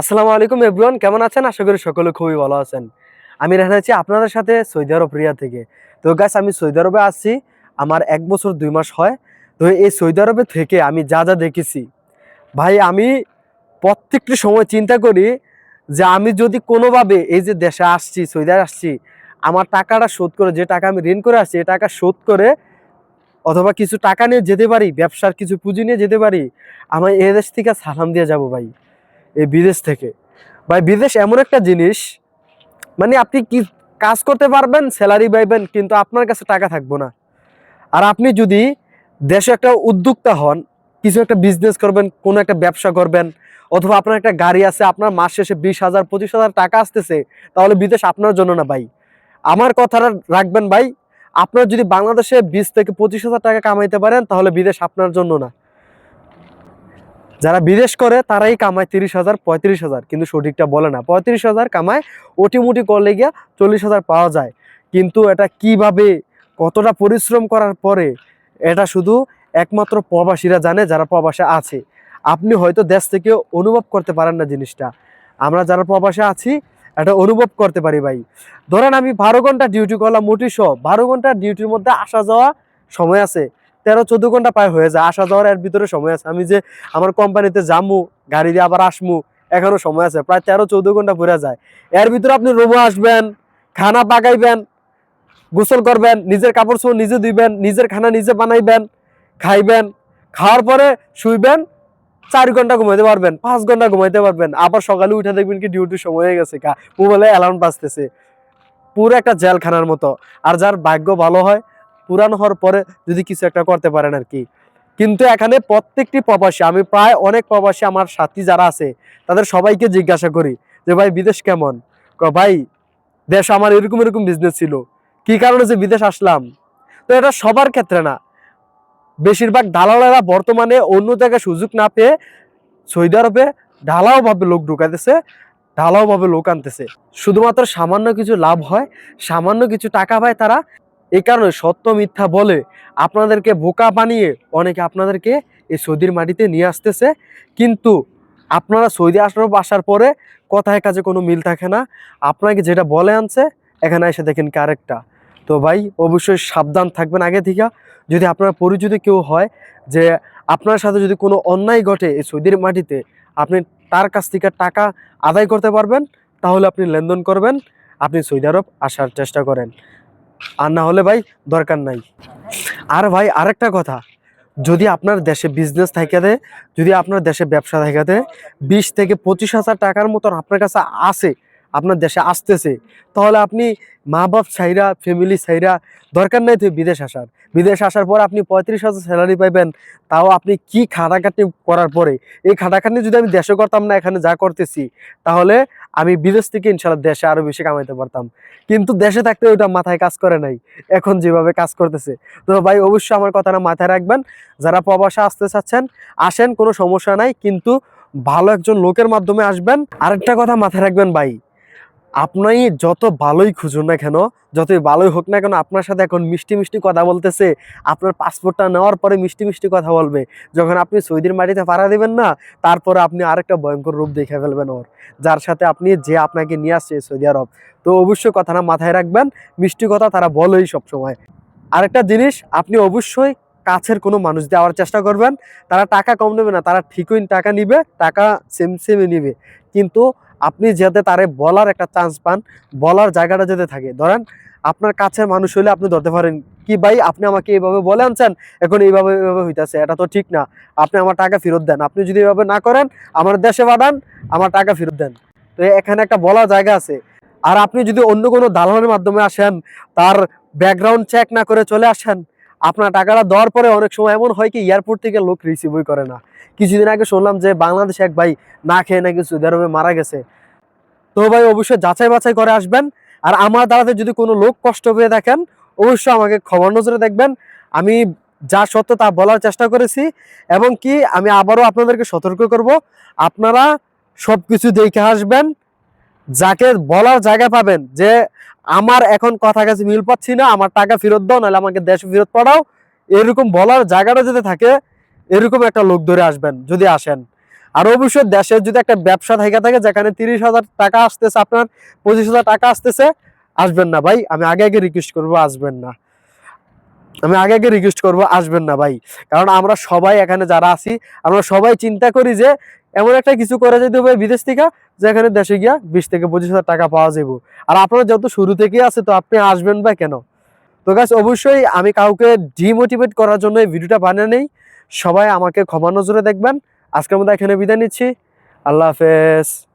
আসসালামু আলাইকুম এভরিওয়ান কেমন আছেন? আশা করি সকলে খুবই ভালো আছেন। আমি রেহান আছি আপনাদের সাথে সৌদি আরব রিয়া থেকে। তো গাছ আমি সৌদি আরবে আসছি আমার এক বছর দুই মাস হয়। তো এই সৌদি আরবে থেকে আমি যা যা দেখেছি, ভাই, আমি প্রত্যেকটি সময় চিন্তা করি যে আমি যদি কোনোভাবে এই যে দেশে আসছি, সৌদি আরব আসছি, আমার টাকাটা শোধ করে, যে টাকা আমি ঋণ করে আসছি, এই টাকা শোধ করে অথবা কিছু টাকা নিয়ে যেতে পারি, ব্যবসার কিছু পুঁজি নিয়ে যেতে পারি আমার এ দেশ থেকে সালাম দিয়ে যাব, ভাই। এই বিদেশ থেকে। ভাই, বিদেশ এমন একটা জিনিস মানে আপনি কি কাজ করতে পারবেন স্যালারি পাইবেন, কিন্তু আপনার কাছে টাকা থাকব না। আর আপনি যদি দেশে একটা উদ্যোক্তা হন, কিছু একটা বিজনেস করবেন, কোনো একটা ব্যবসা করবেন, অথবা আপনার একটা গাড়ি আছে, আপনার মাস শেষে বিশ হাজার, পঁচিশ হাজার টাকা আসতেছে, তাহলে বিদেশ আপনার জন্য না ভাই। আমার কথাটা রাখবেন ভাই, আপনার যদি বাংলাদেশে বিশ থেকে পঁচিশ হাজার টাকা কামাইতে পারেন, তাহলে বিদেশ আপনার জন্য না। যারা বিদেশ করে, তারাই কামায় তিরিশ হাজার, পঁয়ত্রিশ হাজার। কিন্তু সঠিকটা বলে না। পঁয়ত্রিশ হাজার কামায়, ওটিমুটি করলে গিয়া চল্লিশ হাজার পাওয়া যায়। কিন্তু এটা কীভাবে, কতটা পরিশ্রম করার পরে, এটা শুধু একমাত্র প্রবাসীরা জানে, যারা প্রবাসে আছে। আপনি হয়তো দেশ থেকে অনুভব করতে পারেন না জিনিসটা। আমরা যারা প্রবাসে আছি, এটা অনুভব করতে পারি ভাই। ধরেন আমি বারো ঘণ্টা ডিউটি করলাম মোটি সহ বারো ঘণ্টা ডিউটির মধ্যে আসা যাওয়া সময় আছে। তেরো, চোদ্দ ঘণ্টা প্রায় হয়ে যায়, আসা যাওয়ার এর ভিতরে সময় আছে। আমি যে আমার কোম্পানিতে যামু, গাড়ি দিয়ে আবার আসমু, এখনও সময় আছে, প্রায় তেরো, চৌদ্দ ঘণ্টা ঘুরে যায়। এর ভিতরে আপনি রুমে আসবেন, খানা পাকাইবেন, গোসল করবেন, নিজের কাপড় চোপড় নিজে দিবেন নিজের খানা নিজে বানাইবেন, খাইবেন, খাওয়ার পরে শুইবেন, চার ঘণ্টা ঘুমাইতে পারবেন, পাঁচ ঘণ্টা ঘুমাইতে পারবেন। আবার সকালে উঠে দেখবেন কি ডিউটির সময় হয়ে গেছে কা মোবাইলে অ্যালার্ম বাজতেছে। পুরো একটা জেলখানার মতো। আর যার ভাগ্য ভালো হয় পুরানো হওয়ার পরে যদি কিছু একটা করতে পারেন আর কি। কিন্তু এখানে প্রত্যেকটি প্রবাসী, আমি প্রায় অনেক প্রবাসী আমার সাথী যারা আছে, তাদের সবাইকে জিজ্ঞাসা করি যে, ভাই, বিদেশ কেমন? ভাই, দেশ আমার এরকম এরকম বিজনেস ছিল। কি কারণে যে বিদেশ আসলাম? তো এটা সবার ক্ষেত্রে না। বেশিরভাগ দালালেরা বর্তমানে অন্য জায়গায় সুযোগ না পেয়ে সৌদি আরবে ঢালাও ভাবে লোক ঢুকাইতেছে ঢালাও ভাবে লোক আনতেছে। শুধুমাত্র সামান্য কিছু লাভ হয়, সামান্য কিছু টাকা পায় তারা এই কারণে সত্য মিথ্যা বলে আপনাদেরকে বোকা বানিয়ে অনেকে আপনাদেরকে এই সৌদির মাটিতে নিয়ে আসতেছে। কিন্তু আপনারা সৌদি আরব আসার পরে কথায় কাজে কোনো মিল থাকে না। আপনাকে যেটা বলে আনছে, এখানে এসে দেখেন কি আরেকটা। তো ভাই, অবশ্যই সাবধান থাকবেন আগে থেকে। যদি আপনার পরিচিত কেউ হয় যে আপনার সাথে যদি কোনো অন্যায় ঘটে এই সৌদির মাটিতে, আপনি তার কাছ থেকে টাকা আদায় করতে পারবেন। তাহলে আপনি লেনদেন করবেন। আপনি সৌদি আরব আসার চেষ্টা করেন। আর না হলে ভাই দরকার নাই। আর ভাই আরেকটা কথা, যদি আপনার দেশে বিজনেস থাকে দেয় যদি আপনার দেশে ব্যবসা থাকে দেয় বিশ থেকে পঁচিশ হাজার টাকার মতন আপনার কাছে আসে আপনার দেশে আসতেছে, তাহলে আপনি মা বাপ ছাইরা ফ্যামিলি ছাইরা দরকার নাই তো বিদেশ আসার। বিদেশ আসার পর আপনি পঁয়ত্রিশ হাজার স্যালারি পাইবেন, তাও আপনি কি খাটাখাটি করার পরে? এই খাটাখাটি যদি আমি দেশে করতাম না, এখানে যা করতেছি, তাহলে আমি বিদেশ থেকে ইনশাল্লাহ দেশে আরও বেশি কামাইতে পারতাম। কিন্তু দেশে থাকতে ওটা মাথায় কাজ করে নাই। এখন যেভাবে কাজ করতেছে। তো ভাই, অবশ্যই আমার কথাটা মাথায় রাখবেন। যারা প্রবাসে আসতে চাচ্ছেন, আসেন, কোনো সমস্যা নাই। কিন্তু ভালো একজন লোকের মাধ্যমে আসবেন। আরেকটা কথা মাথায় রাখবেন ভাই আপনি যত ভালোই খুঁজুন না কেন, যতই ভালোই হোক না কেন, আপনার সাথে এখন মিষ্টি মিষ্টি কথা বলতেছে, আপনার পাসপোর্টটা নেওয়ার পরে মিষ্টি মিষ্টি কথা বলবে। যখন আপনি সৌদির মাটিতে পাড়া দেবেন না, তারপরে আপনি আরেকটা ভয়ঙ্কর রূপ দেখে ফেলবেন ওর, যার সাথে আপনি যে আপনাকে নিয়ে আসছে সৌদি আরব। তো অবশ্যই কথাটা মাথায় রাখবেন, মিষ্টি কথা তারা বলেই সবসময়। আরেকটা জিনিস, আপনি অবশ্যই কাছের কোনো মানুষ দেওয়ার চেষ্টা করবেন। তারা টাকা কম নেবে না, তারা ঠিকই টাকা নিবে, টাকা সেম সেমই নিবে। কিন্তু আপনি যাতে তারে বলার একটা চান্স পান, বলার জায়গাটা যাতে থাকে। ধরেন, আপনার কাছের মানুষ হলে আপনি ধরতে পারেন, কি ভাই, আপনি আমাকে এইভাবে বলে আনছেন? এখন এইভাবে এইভাবে হইতেছে, এটা তো ঠিক না। আপনি আমার টাকা ফেরত দেন। আপনি যদি এইভাবে না করেন, আমার দেশে পাঠান, আমার টাকা ফেরত দেন। তো এখানে একটা বলার জায়গা আছে। আর আপনি যদি অন্য কোনো দালালের মাধ্যমে আসেন, তার ব্যাকগ্রাউন্ড চেক না করে চলে আসেন আপনার টাকাটা দেওয়ার পরে অনেক সময় এমন হয় কি এয়ারপোর্ট থেকে লোক রিসিভই করে না। কিছুদিন আগে শুনলাম যে বাংলাদেশে এক ভাই না খেয়ে নাকি সৌদি আরবে মারা গেছে। তো ভাই অবশ্যই যাচাই বাছাই করে আসবেন। আর আমার দ্বারাতে যদি কোনো লোক কষ্ট পেয়ে দেখেন, অবশ্যই আমাকে খবর নজরে দেখবেন। আমি যা সত্য তা বলার চেষ্টা করেছি এবং কি, আমি আবারও আপনাদেরকে সতর্ক করব। আপনারা সব কিছু দেখে আসবেন। যাকে বলার জায়গা পাবেন যে আমার এখন কথা কাছে মিল পাচ্ছি না, আমার টাকা ফেরত দাও, নাহলে আমাকে দেশে ফেরত পাঠাও। এরকম বলার জায়গাটা যদি থাকে, এরকম একটা লোক ধরে আসবেন যদি আসেন। আর অবশ্যই দেশের যদি একটা ব্যবসা থেকে থাকে, যেখানে তিরিশ হাজার টাকা আসতেছে আপনার, পঁচিশ হাজার টাকা আসতেছে, আসবেন না ভাই। আমি আগে আগে রিকোয়েস্ট করব, আসবেন না। আমি আগে আগে রিকোয়েস্ট করব, আসবেন না ভাই। কারণ আমরা সবাই এখানে যারা আছি, আমরা সবাই চিন্তা করি যে এমন একটা কিছু করা যেতে হবে বিদেশ থেকে, যেখানে দেশে গিয়া বিশ থেকে পঁচিশ হাজার টাকা পাওয়া যাবে আর আপনার যত শুরু থেকে আছে তো আপনি আসবেন বা কেন? তো গাছ অবশ্যই আমি কাউকে ডিমোটিভেট করার জন্য এই ভিডিওটা বানিয়ে নেই। সবাই আমাকে ক্ষমা নজরে দেখবেন। আজকের মধ্যে এখানে বিদায় নিচ্ছি। আল্লাহ হাফেজ।